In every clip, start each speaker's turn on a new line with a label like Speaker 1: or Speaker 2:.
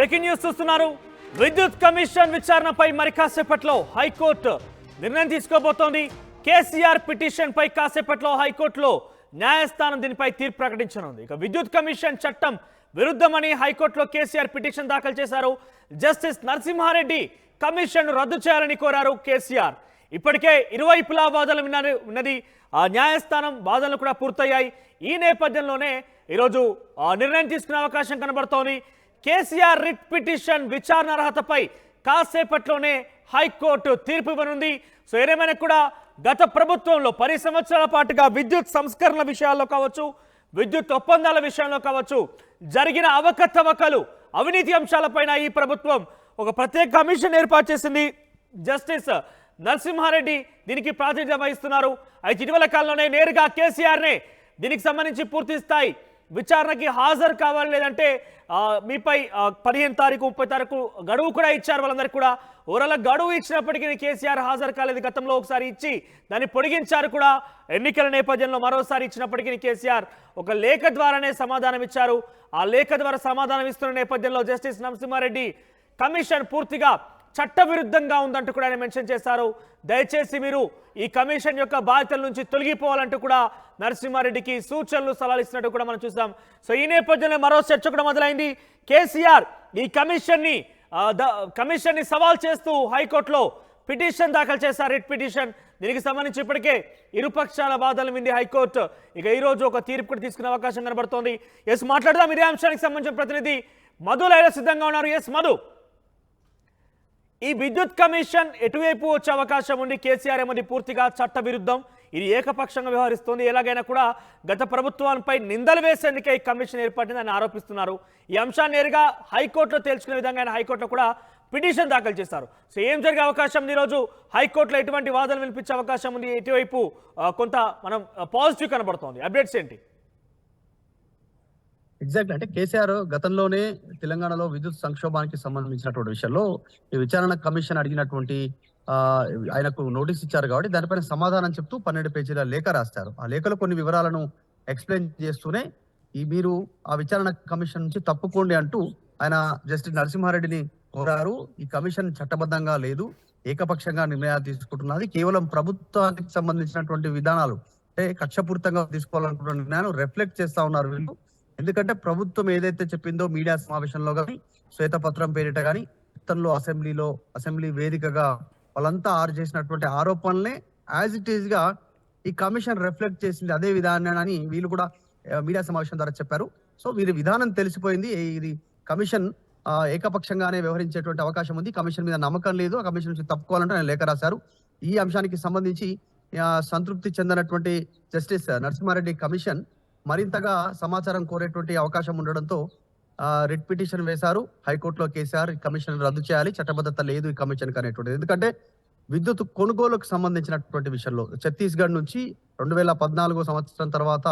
Speaker 1: Breaking news చూస్తున్నారు. విద్యుత్ commission విచారణపై మరి కాసేపట్లో హైకోర్టు నిర్ణయం తీసుకోబోతోంది. కేసీఆర్ పిటిషన్ పై కాసేపట్లో హైకోర్టులో న్యాయస్థానం దీనిపై తీర్పు ప్రకటించనుంది. ఇక విద్యుత్ కమిషన్ చట్టం విరుద్ధమని హైకోర్టులో కేసీఆర్ పిటిషన్ దాఖలు చేశారు. జస్టిస్ నరసింహారెడ్డి కమిషన్ రద్దు చేయాలని కోరారు కేసీఆర్. ఇప్పటికే ఇరువైపులా వాదనలు విన్నారు ఉన్నది. ఆ న్యాయస్థానం వాదనలు కూడా పూర్తయ్యాయి. ఈ నేపథ్యంలోనే ఈరోజు ఆ, నిర్ణయం తీసుకునే అవకాశం కనబడుతోంది. కేసీఆర్ రిట్ పిటిషన్ విచారణ అర్హతపై కాసేపట్లోనే హైకోర్టు తీర్పు ఇవ్వనుంది. సో ఏదేమైనా కూడా గత ప్రభుత్వంలో పది సంవత్సరాల పాటుగా విద్యుత్ సంస్కరణల విషయాల్లో కావచ్చు విద్యుత్ ఒప్పందాల విషయంలో కావచ్చు జరిగిన అవకతవకలు అవినీతి అంశాలపైన ఈ ప్రభుత్వం ఒక ప్రత్యేక కమిషన్ ఏర్పాటు చేసింది. జస్టిస్ నరసింహారెడ్డి దీనికి ప్రాతినిధ్యం వహిస్తున్నారు. అయితే ఇటీవల కాలంలోనే నేరుగా కేసీఆర్నే దీనికి సంబంధించి పూర్తి స్థాయి విచారణకి హాజరు కావాలి లేదంటే మీపై పదిహేను తారీఖు ముప్పై తారీఖు గడువు కూడా ఇచ్చారు వాళ్ళందరికీ కూడా. ఓరల గడువు ఇచ్చినప్పటికీ కేసీఆర్ హాజరు కాలేదు. గతంలో ఒకసారి ఇచ్చి దాన్ని పొడిగించారు కూడా. ఎన్నికల నేపథ్యంలో మరోసారి ఇచ్చినప్పటికీ కేసీఆర్ ఒక లేఖ ద్వారానే సమాధానం ఇచ్చారు. ఆ లేఖ ద్వారా సమాధానం ఇస్తున్న నేపథ్యంలో జస్టిస్ నరసింహారెడ్డి కమిషన్ పూర్తిగా చట్టవిరుద్ధంగా ఉందంటూ కూడా ఆయన మెన్షన్ చేశారు. దయచేసి మీరు ఈ కమిషన్ యొక్క బాధ్యతల నుంచి తొలగిపోవాలంటూ కూడా నరసింహారెడ్డికి సూచనలు సలహాలు ఇస్తున్నట్టు కూడా మనం చూసాం సో ఈ నేపథ్యంలో మరో చర్చ కూడా మొదలైంది. కేసీఆర్ ఈ కమిషన్ని కమిషన్ని సవాల్ చేస్తూ హైకోర్టులో పిటిషన్ దాఖలు చేశారు రిట్ పిటిషన్. దీనికి సంబంధించి ఇప్పటికే ఇరుపక్షాల బాధలు వింది హైకోర్టు. ఇక ఈ రోజు ఒక తీర్పు కూడా తీసుకునే అవకాశం కనబడుతోంది. ఎస్ మాట్లాడదాం. ఇదే అంశానికి సంబంధించిన ప్రతినిధి మధు లైలా సిద్ధంగా ఉన్నారు. ఎస్ మధు. ఈ విద్యుత్ కమిషన్ ఎటువైపు వచ్చే అవకాశం ఉంది? కేసీఆర్ ఏమది పూర్తిగా చట్ట విరుద్ధం ఇది ఏకపక్షంగా వ్యవహరిస్తోంది. ఎలాగైనా కూడా గత ప్రభుత్వాలపై నిందలు వేసేందుకే ఈ కమిషన్ ఏర్పడిందని ఆరోపిస్తున్నారు. ఈ అంశాన్ని నేరుగా హైకోర్టులో తేల్చుకునే విధంగా ఆయన హైకోర్టులో కూడా పిటిషన్ దాఖలు చేశారు. సో ఏం జరిగే అవకాశం ఉంది ఈరోజు? హైకోర్టులో ఎటువంటి వాదనలు వినిపించే అవకాశం ఉంది? ఇటువైపు కొంత మనం పాజిటివ్ కనబడుతోంది. అప్డేట్స్ ఏంటి?
Speaker 2: ఎగ్జాక్ట్ అంటే కేసీఆర్ గతంలోనే తెలంగాణలో విద్యుత్ సంక్షోభానికి సంబంధించినటువంటి విషయంలో ఈ విచారణ కమిషన్ అడిగినటువంటి ఆయనకు నోటీస్ ఇచ్చారు కాబట్టి దానిపైన సమాధానం చెప్తూ పన్నెండు పేజీల లేఖ రాస్తారు ఆ లేఖలో కొన్ని వివరాలను ఎక్స్ప్లెయిన్ చేస్తూనే ఈ మీరు ఆ విచారణ కమిషన్ నుంచి తప్పుకోండి అంటూ ఆయన జస్టిస్ నరసింహారెడ్డిని కోరారు. ఈ కమిషన్ చట్టబద్ధంగా లేదు ఏకపక్షంగా నిర్ణయాలు తీసుకుంటున్నది. కేవలం ప్రభుత్వానికి సంబంధించినటువంటి విధానాలు అంటే కక్షపూరితంగా తీసుకోవాలనుకుంటున్న నిర్ణయాలు రిఫ్లెక్ట్ చేస్తా ఉన్నారు వీళ్ళు. ఎందుకంటే ప్రభుత్వం ఏదైతే చెప్పిందో మీడియా సమావేశంలో కానీ శ్వేతపత్రం పేరిట కానీ గతంలో అసెంబ్లీలో అసెంబ్లీ వేదికగా వాళ్ళంతా ఆరు చేసినటువంటి ఆరోపణలే యాజ్ ఇట్ ఈస్గా ఈ కమిషన్ రిఫ్లెక్ట్ చేసింది అదే విధానాన్ని వీళ్ళు కూడా మీడియా సమావేశం ద్వారా చెప్పారు. సో వీరి విధానం తెలిసిపోయింది. ఈ- ఇది కమిషన్ ఏకపక్షంగానే వ్యవహరించేటువంటి అవకాశం ఉంది. కమిషన్ మీద నమ్మకం లేదు. ఆ కమిషన్ నుంచి తప్పుకోవాలంటే ఆయన లేఖ రాశారు. ఈ అంశానికి సంబంధించి సంతృప్తి చెందినటువంటి జస్టిస్ నరసింహారెడ్డి కమిషన్ మరింతగా సమాచారం కోరేటువంటి అవకాశం ఉండడంతో రిట్ పిటిషన్ వేశారు. హైకోర్టులో కేసీఆర్ కమిషన్ రద్దు చేయాలి. చట్టబద్ధత లేదు ఈ కమిషన్ అనేటువంటిది. ఎందుకంటే విద్యుత్ కొనుగోలుకు సంబంధించినటువంటి విషయంలో ఛత్తీస్గఢ్ నుంచి రెండు వేల పద్నాలుగో సంవత్సరం తర్వాత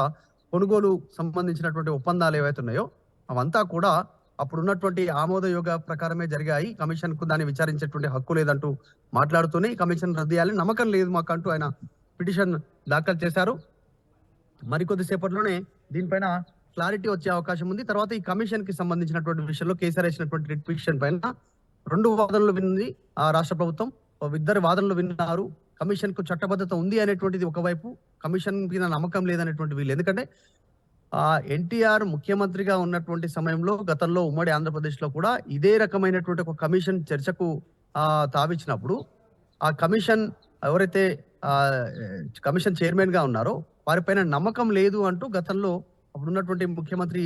Speaker 2: కొనుగోలు సంబంధించినటువంటి ఒప్పందాలు ఏవైతే ఉన్నాయో అవంతా కూడా అప్పుడు ఉన్నటువంటి ఆమోదయోగ ప్రకారమే జరిగాయి. కమిషన్కు దాన్ని విచారించేటువంటి హక్కు లేదంటూ మాట్లాడుతూనే కమిషన్ రద్దు చేయాలని నమ్మకం లేదు మాకు అంటూ ఆయన పిటిషన్ దాఖలు చేశారు. మరికొద్దిసేపట్లోనే దీనిపైన క్లారిటీ వచ్చే అవకాశం ఉంది. తర్వాత ఈ కమిషన్కి సంబంధించినటువంటి విషయంలో కేసీఆర్ వేసినటువంటి రిట్ పిటిషన్ పైన రెండు వాదనలు విన్నది ఆ రాష్ట్ర ప్రభుత్వం. ఇద్దరు వాదనలు విన్నారు. కమిషన్కు చట్టబద్ధత ఉంది అనేటువంటిది ఒకవైపు కమిషన్ మీద నమ్మకం లేదనేటువంటి వీళ్ళు. ఎందుకంటే ఆ ఎన్టీఆర్ ముఖ్యమంత్రిగా ఉన్నటువంటి సమయంలో గతంలో ఉమ్మడి ఆంధ్రప్రదేశ్లో కూడా ఇదే రకమైనటువంటి ఒక కమిషన్ చర్చకు ఆ తావిచ్చినప్పుడు ఆ కమిషన్ ఎవరైతే ఆ కమిషన్ చైర్మన్గా ఉన్నారో వారిపైన నమ్మకం లేదు అంటూ గతంలో అప్పుడు ఉన్నటువంటి ముఖ్యమంత్రి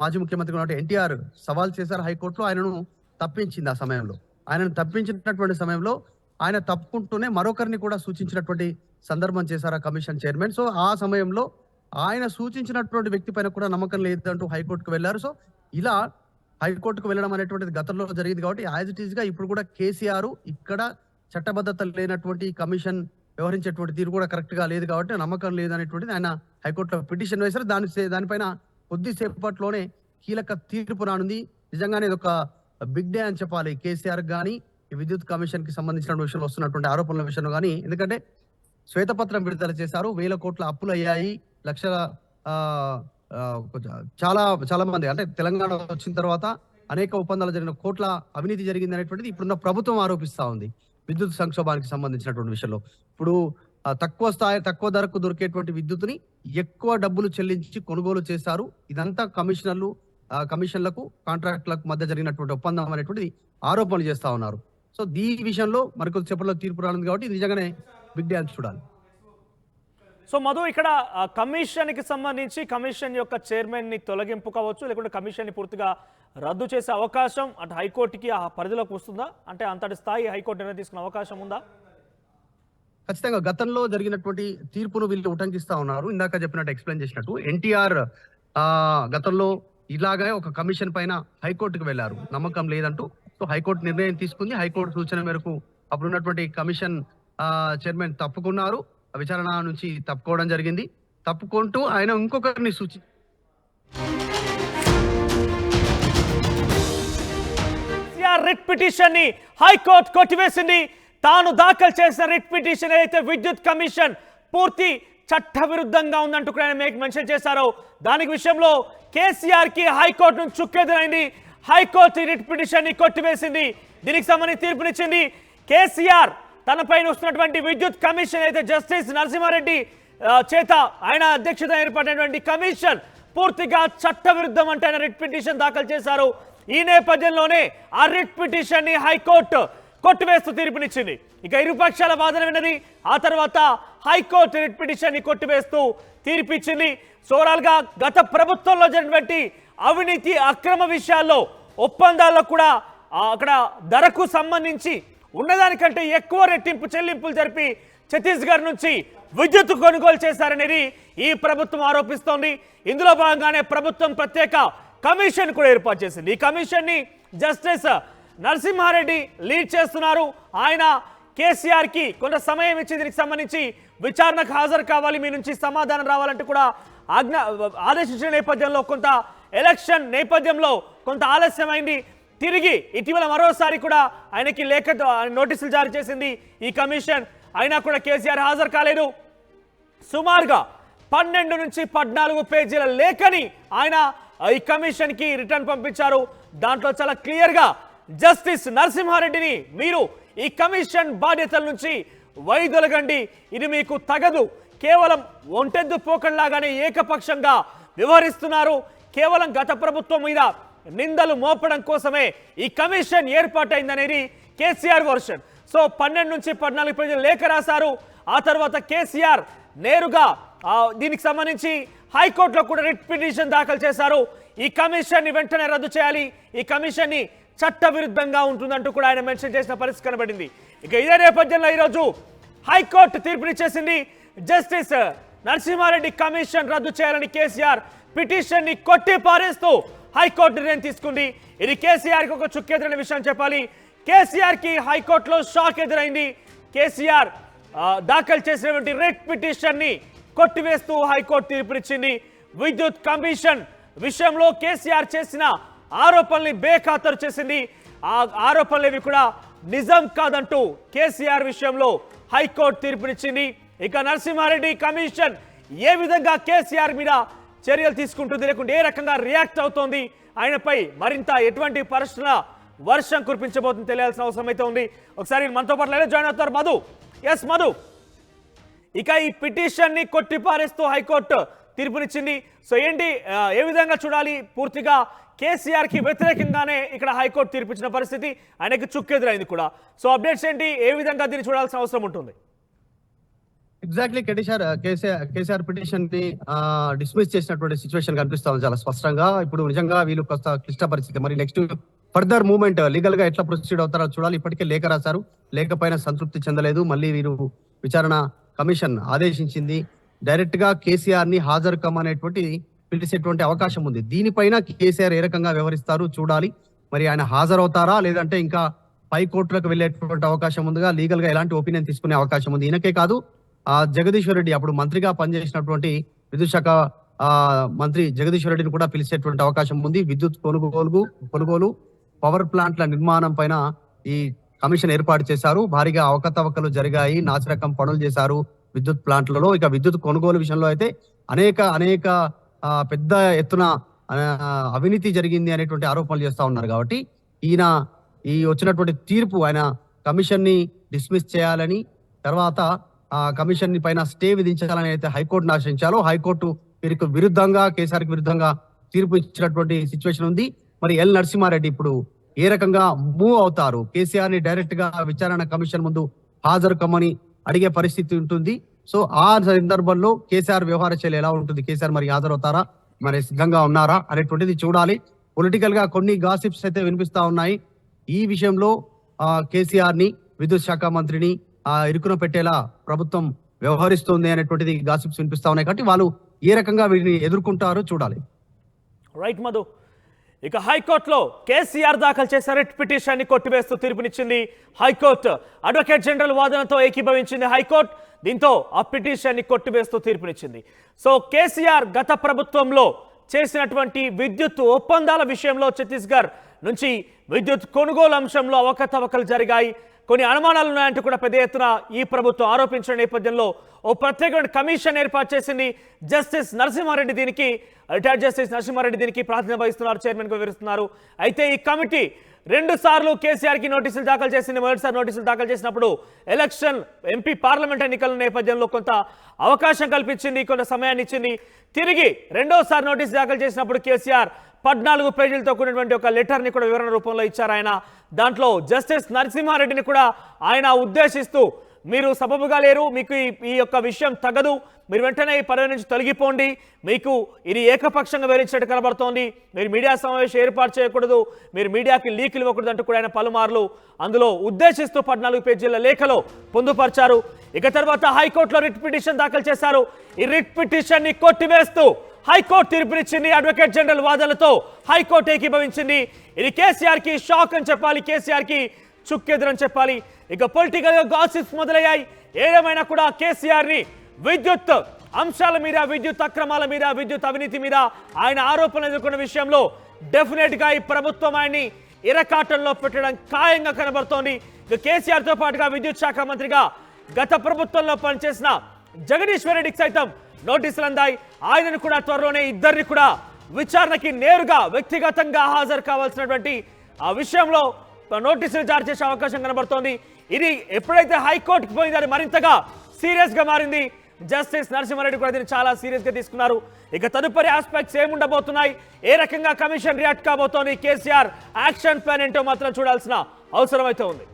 Speaker 2: మాజీ ముఖ్యమంత్రి ఉన్నటువంటి ఎన్టీఆర్ సవాల్ చేశారు హైకోర్టులో. ఆయనను తప్పించింది ఆ సమయంలో. ఆయనను తప్పించినటువంటి సమయంలో ఆయన తప్పుకుంటూనే మరొకరిని కూడా సూచించినటువంటి సందర్భం చేశారు ఆ కమిషన్ చైర్మన్. సో ఆ సమయంలో ఆయన సూచించినటువంటి వ్యక్తి పైన కూడా నమ్మకం లేదంటూ హైకోర్టుకు వెళ్ళారు. సో ఇలా హైకోర్టుకు వెళ్ళడం అనేటువంటిది గతంలో జరిగింది కాబట్టి యాజ్ ఇట్ ఈస్గా ఇప్పుడు కూడా కేసీఆర్ ఇక్కడ చట్టబద్ధత లేనటువంటి కమిషన్ వ్యవహరించేటువంటి తీరు కూడా కరెక్ట్గా లేదు కాబట్టి నమ్మకం లేదనేటువంటిది ఆయన హైకోర్టులో పిటిషన్ వేశారు. దాని దానిపైన కొద్దిసేపట్లోనే కీలక తీర్పు రానుంది. నిజంగానే ఇది ఒక బిగ్ డే అని చెప్పాలి. కేసీఆర్ కానీ విద్యుత్ కమిషన్కి సంబంధించిన విషయంలో వస్తున్నటువంటి ఆరోపణల విషయంలో కానీ ఎందుకంటే శ్వేతపత్రం విడుదల చేశారు. వేల కోట్ల అప్పులు అయ్యాయి. లక్షల చాలా చాలా మంది అంటే తెలంగాణ వచ్చిన తర్వాత అనేక ఒప్పందాలు జరిగిన కోట్ల అవినీతి జరిగింది అనేటువంటిది ఇప్పుడున్న ప్రభుత్వం ఆరోపిస్తా ఉంది. విద్యుత్ సంక్షోభానికి సంబంధించినటువంటి విషయంలో. ఇప్పుడు తక్కువ స్థాయి తక్కువ ధరకు దొరికేటువంటి విద్యుత్ని ఎక్కువ డబ్బులు చెల్లించి కొనుగోలు చేశారు. ఇదంతా కమిషనర్లు కమిషన్లకు కాంట్రాక్టులకు మధ్య జరిగినటువంటి ఒప్పందం అనేటువంటిది ఆరోపణలు చేస్తా ఉన్నారు. సో ఈ విషయంలో మరికొద్ది చెప్పలో తీర్పు రానుంది కాబట్టి నిజంగానే బిగ్ డ్యాన్స్ చూడాలి.
Speaker 1: సో మధు ఇక్కడ కమిషన్కి సంబంధించి కమిషన్ యొక్క చైర్మన్ని తొలగింపు కావచ్చు లేకుంటే కమిషన్ని పూర్తిగా రద్దు చేసే అవకాశం అంటే హైకోర్టుకి ఆ పరిధిలోకి వస్తుందా? అంటే అంతటి స్థాయి హైకోర్టు నిర్ణయం తీసుకునే అవకాశం ఉందా?
Speaker 2: ఖచ్చితంగా గతంలో జరిగినటువంటి తీర్పును వీళ్ళు ఉటంకిస్తా ఉన్నారు. ఇందాక చెప్పినట్టు ఎక్స్ప్లెయిన్ చేసినట్టు ఎన్టీఆర్ గతంలో ఇలాగే ఒక కమిషన్ పైన హైకోర్టుకు వెళ్ళారు నమ్మకం లేదంటూ. సో హైకోర్టు నిర్ణయం తీసుకుంది. హైకోర్టు సూచన మేరకు అప్పుడున్నటువంటి కమిషన్ చైర్మన్ తప్పుకున్నారు. విచారణ నుంచి తప్పుకోవడం జరిగింది. తప్పుకుంటూ ఆయన ఇంకొకరిని సూచి
Speaker 1: కేసీఆర్ రిట్ పిటిషన్ని హైకోర్టు కొట్టివేసింది. తాను దాఖలు చేసిన రిట్ పిటిషన్ ఏదైతే విద్యుత్ కమిషన్ పూర్తి చట్టవిరుద్ధంగా ఉందంటూ కూడా ఆయన మేక్ మెన్షన్ చేశారు. దానికి విషయంలో కేసీఆర్కి హైకోర్టు నుంచి చుక్కెదురైంది. హైకోర్టు రిట్ పిటిషన్ని కొట్టివేసింది. దీనికి సంబంధించి తీర్పునిచ్చింది కేసీఆర్. తనపై వస్తున్నటువంటి విద్యుత్ కమిషన్ అయితే జస్టిస్ నరసింహారెడ్డి చేత ఆయన అధ్యక్షత ఏర్పడినటువంటి కమిషన్ పూర్తిగా చట్ట విరుద్ధం అంటే ఆయన రిట్ పిటిషన్ దాఖలు చేశారు. ఈ నేపథ్యంలోనే ఆ రిట్ పిటిషన్ని హైకోర్టు కొట్టివేస్తూ తీర్పునిచ్చింది. ఇక ఇరుపక్షాల వాదన విన్నది. ఆ తర్వాత హైకోర్టు రిట్ పిటిషన్ని కొట్టివేస్తూ తీర్పిచ్చింది. సోరాల్గా గా గత ప్రభుత్వంలో జరిగినటువంటి అవినీతి అక్రమ విషయాల్లో ఒప్పందాల్లో కూడా అక్కడ ధరకు సంబంధించి ఉన్నదానికంటే ఎక్కువ రెట్టింపు చెల్లింపులు జరిపి ఛత్తీస్గఢ్ నుంచి విద్యుత్ కొనుగోలు చేశారనేది ఈ ప్రభుత్వం ఆరోపిస్తోంది. ఇందులో భాగంగానే ప్రభుత్వం ప్రత్యేక కమిషన్ కూడా ఏర్పాటు చేసింది. ఈ కమిషన్ని జస్టిస్ నరసింహారెడ్డి లీడ్ చేస్తున్నారు. ఆయన కేసీఆర్కి కొంత సమయం ఇచ్చి దీనికి సంబంధించి విచారణకు హాజరు కావాలి. మీ నుంచి సమాధానం రావాలంటూ కూడా ఆజ్ఞ ఆదేశించిన నేపథ్యంలో కొంత ఎలక్షన్ నేపథ్యంలో కొంత ఆలస్యమైంది. తిరిగి ఇటీవల మరోసారి కూడా ఆయనకి లేఖ నోటీసులు జారీ చేసింది ఈ కమిషన్. అయినా కూడా కేసీఆర్ హాజరు కాలేదు. సుమారుగా పన్నెండు నుంచి పద్నాలుగు పేజీల లేఖని ఆయన ఈ కమిషన్కి రిటర్న్ పంపించారు. దాంట్లో చాలా క్లియర్గా జస్టిస్ నరసింహారెడ్డిని మీరు ఈ కమిషన్ బాధ్యతల నుంచి వైదొలగండి. ఇది మీకు తగదు. కేవలం ఒంటెద్దు పోకల్లాగానే ఏకపక్షంగా వ్యవహరిస్తున్నారు. కేవలం గత ప్రభుత్వం మీద నిందలు మోపడం కోసమే ఈ కమిషన్ ఏర్పాటైందనేది కేసీఆర్ వర్షన్. సో పన్నెండు నుంచి పద్నాలుగు ప్రజలు లేఖ రాశారు. ఆ తర్వాత కేసీఆర్ నేరుగా దీనికి సంబంధించి హైకోర్టులో కూడా రిట్ పిటిషన్ దాఖలు చేశారు. ఈ కమిషన్ని వెంటనే రద్దు చేయాలి. ఈ కమిషన్ని చట్టవిరుద్ధంగా ఉంటుందంటూ కూడా ఆయన మెన్షన్ చేసిన పరిస్థితి కనబడింది. ఇక ఇదే నేపథ్యంలో ఈరోజు హైకోర్టు తీర్పునిచ్చేసింది జస్టిస్ నరసింహారెడ్డి కమిషన్ రద్దు చేయాలని కేసీఆర్ పిటిషన్ని కొట్టి పారేస్తూ హైకోర్టు నిర్ణయం తీసుకుంది. ఇది కేసీఆర్కి ఒక చుక్కెదిరిన విషయం చెప్పాలి. కేసీఆర్కి హైకోర్టులో షాక్ ఎదురైంది. కేసీఆర్ దాఖలు చేసినటువంటి రెడ్ పిటిషన్ని కొట్టివేస్తూ హైకోర్టు తీర్పునిచ్చింది. విద్యుత్ కమిషన్ విషయంలో కేసీఆర్ చేసిన ఆరోపణల్ని బేఖాతరు చేసింది. ఆ ఆరోపణలేవి కూడా నిజం కాదంటూ కేసీఆర్ విషయంలో హైకోర్టు తీర్పునిచ్చింది. ఇక నరసింహారెడ్డి కమిషన్ ఏ విధంగా కేసీఆర్ మీద చర్యలు తీసుకుంటుంది లేకుంటే ఏ రకంగా రియాక్ట్ అవుతోంది? ఆయనపై మరింత ఎటువంటి పరిశ్రమ వర్షం కురిపించబోతుంది తెలియాల్సిన అవసరం అయితే ఉంది. ఒకసారి మనతో పాటు జాయిన్ అవుతారు మధు. ఎస్ మధు. ఇక ఈ పిటిషన్ని కొట్టిపారేస్తూ హైకోర్టు తీర్పునిచ్చింది. సో ఏంటి ఏ విధంగా చూడాలి? పూర్తిగా కేసీఆర్కి వ్యతిరేకంగానే ఇక్కడ హైకోర్టు తీర్పిచ్చిన పరిస్థితి ఆయనకి చుక్కెదురైంది కూడా. సో అప్డేట్స్ ఏంటి? ఏ విధంగా దీన్ని చూడాల్సిన అవసరం ఉంటుంది?
Speaker 2: ఎగ్జాక్ట్లీ కేటీఆర్ కేసీఆర్ కేసీఆర్ పిటిషన్ని డిస్మిస్ చేసినటువంటి సిచ్యువేషన్ కనిపిస్తా ఉంది చాలా స్పష్టంగా. ఇప్పుడు నిజంగా వీళ్ళు కొత్త క్లిష్ట పరిస్థితి. మరి నెక్స్ట్ ఫర్దర్ మూవ్మెంట్ లీగల్గా ఎట్లా ప్రొసీడ్ అవుతారో చూడాలి. ఇప్పటికే లేఖ రాశారు. లేఖ సంతృప్తి చెందలేదు. మళ్ళీ వీరు విచారణ కమిషన్ ఆదేశించింది. డైరెక్ట్గా కేసీఆర్ని హాజరు కమ్మనేటువంటి పిలిచేటువంటి అవకాశం ఉంది. దీనిపైన కేసీఆర్ ఏ రకంగా వ్యవహరిస్తారు చూడాలి. మరి ఆయన హాజరవుతారా? లేదంటే ఇంకా పై కోర్టులకు వెళ్ళేటువంటి అవకాశం ఉందిగా? లీగల్గా ఎలాంటి ఒపీనియన్ తీసుకునే అవకాశం ఉంది? ఈయనకే కాదు ఆ జగదీశ్వర్ రెడ్డి అప్పుడు మంత్రిగా పనిచేసినటువంటి విద్యుత్ శాఖ మంత్రి జగదీశ్వర్ రెడ్డిని కూడా పిలిచేటువంటి అవకాశం ఉంది. విద్యుత్ కొనుగోలు కొనుగోలు పవర్ ప్లాంట్ల నిర్మాణం పైన ఈ కమిషన్ ఏర్పాటు చేశారు. భారీగా అవకతవకలు జరిగాయి. నాసిరకం పనులు చేశారు విద్యుత్ ప్లాంట్లలో. ఇక విద్యుత్ కొనుగోలు విషయంలో అయితే అనేక అనేక పెద్ద ఎత్తున అవినీతి జరిగింది అనేటువంటి ఆరోపణలు చేస్తూ ఉన్నారు కాబట్టి ఈయన ఈ వచ్చినటువంటి తీర్పు ఆయన కమిషన్ని డిస్మిస్ చేయాలని తర్వాత ఆ కమిషన్ని పైన స్టే విధించాలని అయితే హైకోర్టును ఆశ్రయించాలో హైకోర్టు వీరికి విరుద్ధంగా కేసీఆర్కి విరుద్ధంగా తీర్పు ఇచ్చినటువంటి సిచ్యువేషన్ ఉంది. మరి ఎల్ నరసింహారెడ్డి ఇప్పుడు ఏ రకంగా మూవ్ అవుతారు? కేసీఆర్ని డైరెక్ట్గా విచారణ కమిషన్ ముందు హాజరు కమ్మని అడిగే పరిస్థితి ఉంటుంది. సో ఆ సందర్భంలో కేసీఆర్ వ్యవహార శైలి ఎలా ఉంటుంది? కేసీఆర్ మరి హాజరవుతారా? మరి సిద్ధంగా ఉన్నారా? అనేటువంటిది చూడాలి. పొలిటికల్గా కొన్ని గాసిప్స్ అయితే వినిపిస్తా ఉన్నాయి. ఈ విషయంలో ఆ కేసీఆర్ని విద్యుత్ శాఖ మంత్రిని ఆ ఇరుకున పెట్టేలా ప్రభుత్వం వ్యవహరిస్తుంది అనేటువంటిది గాసిప్స్ వినిపిస్తా ఉన్నాయి. కాబట్టి వాళ్ళు ఏ రకంగా వీటిని ఎదుర్కొంటారో చూడాలి.
Speaker 1: రైట్ మధు ఇక హైకోర్టులో కేసీఆర్ దాఖలు చేసిన రిట్ పిటిషన్ని కొట్టివేస్తూ తీర్పునిచ్చింది హైకోర్టు. అడ్వకేట్ జనరల్ వాదనతో ఏకీభవించింది హైకోర్టు. దీంతో ఆ పిటిషన్ని కొట్టివేస్తూ తీర్పునిచ్చింది. సో కేసీఆర్ గత ప్రభుత్వంలో చేసినటువంటి విద్యుత్ ఒప్పందాల విషయంలో ఛత్తీస్గఢ్ నుంచి విద్యుత్ కొనుగోలు అంశంలో అవకతవకలు జరిగాయి. కొన్ని అనుమానాలు ఉన్నాయంటూ కూడా పెద్ద ఎత్తున ఈ ప్రభుత్వం ఆరోపించిన నేపథ్యంలో ఓ ప్రత్యేకమైన కమిషన్ ఏర్పాటు చేసింది జస్టిస్ నరసింహారెడ్డి దీనికి రిటైర్డ్ జస్టిస్ నరసింహారెడ్డి దీనికి ప్రాతినిధ్యం వహిస్తున్నారు చైర్మన్గా వివరిస్తున్నారు. అయితే ఈ కమిటీ రెండు సార్లు కేసీఆర్కి నోటీసులు దాఖలు చేసింది. మొదటిసారి నోటీసులు దాఖలు చేసినప్పుడు ఎలక్షన్ ఎంపీ పార్లమెంట్ ఎన్నికల నేపథ్యంలో కొంత అవకాశం కల్పించింది కొంత సమయాన్ని ఇచ్చింది. తిరిగి రెండోసారి నోటీసు దాఖలు చేసినప్పుడు కేసీఆర్ పద్నాలుగు పేజీలతో కూడినటువంటి ఒక లెటర్ని కూడా వివరణ రూపంలో ఇచ్చారు ఆయన. దాంట్లో జస్టిస్ నరసింహారెడ్డిని కూడా ఆయన ఉద్దేశిస్తూ మీరు సబబుగా లేరు మీకు ఈ- యొక్క విషయం తగదు. మీరు వెంటనే ఈ పదవి నుంచి తొలగిపోండి. మీకు ఇది ఏకపక్షంగా వెలిచినట్టు కనబడుతోంది. మీరు మీడియా సమావేశం ఏర్పాటు చేయకూడదు. మీరు మీడియాకి లీకులు ఇవ్వకూడదు అంటూ కూడా ఆయన పలుమార్లు అందులో ఉద్దేశిస్తూ పద్నాలుగు పేజీల లేఖలో పొందుపరిచారు. ఇక తర్వాత హైకోర్టులో రిట్ పిటిషన్ దాఖలు చేశారు. ఈ రిట్ పిటిషన్ని కొట్టివేస్తూ హైకోర్టు తీర్పునిచ్చింది అడ్వకేట్ జనరల్ వాదనలతో హైకోర్టు ఏకీభవించింది. ఇది కేసీఆర్కి షాక్ అని చెప్పాలి. కేసీఆర్కి చుక్కెదురని చెప్పాలి. ఇక పొలిటికల్గా గాసిప్స్ మొదలయ్యాయి. ఏదేమైనా కూడా కేసీఆర్ని విద్యుత్ అంశాల మీద విద్యుత్ అక్రమాల మీద విద్యుత్ అవినీతి మీద ఆయన ఆరోపణలు ఎదుర్కొన్న విషయంలో డెఫినెట్గా ఈ ప్రభుత్వం ఆయన్ని ఇరకాటంలో పెట్టడం ఖాయంగా కనబడుతోంది. ఇక కేసీఆర్తో పాటుగా విద్యుత్ శాఖ మంత్రిగా గత ప్రభుత్వంలో పనిచేసిన జగదీశ్వర్ రెడ్డికి సైతం నోటీసులు అందాయి. ఆయనను కూడా త్వరలోనే ఇద్దరిని కూడా విచారణకి నేరుగా వ్యక్తిగతంగా హాజరు కావాల్సినటువంటి ఆ విషయంలో నోటీసులు జారీ చేసే అవకాశం కనబడుతోంది. ఇది ఎప్పుడైతే హైకోర్టుకి పోయింది అది మరింతగా సీరియస్గా మారింది. జస్టిస్ నరసింహారెడ్డి కూడా దీన్ని చాలా సీరియస్గా తీసుకున్నారు. ఇక తదుపరి ఆస్పెక్ట్స్ ఏముండబోతున్నాయి? ఏ రకంగా కమిషన్ రియాక్ట్ కాబోతోంది? కేసీఆర్ యాక్షన్ ప్లాన్ ఏంటో మాత్రం చూడాల్సిన అవసరం అయితే ఉంది.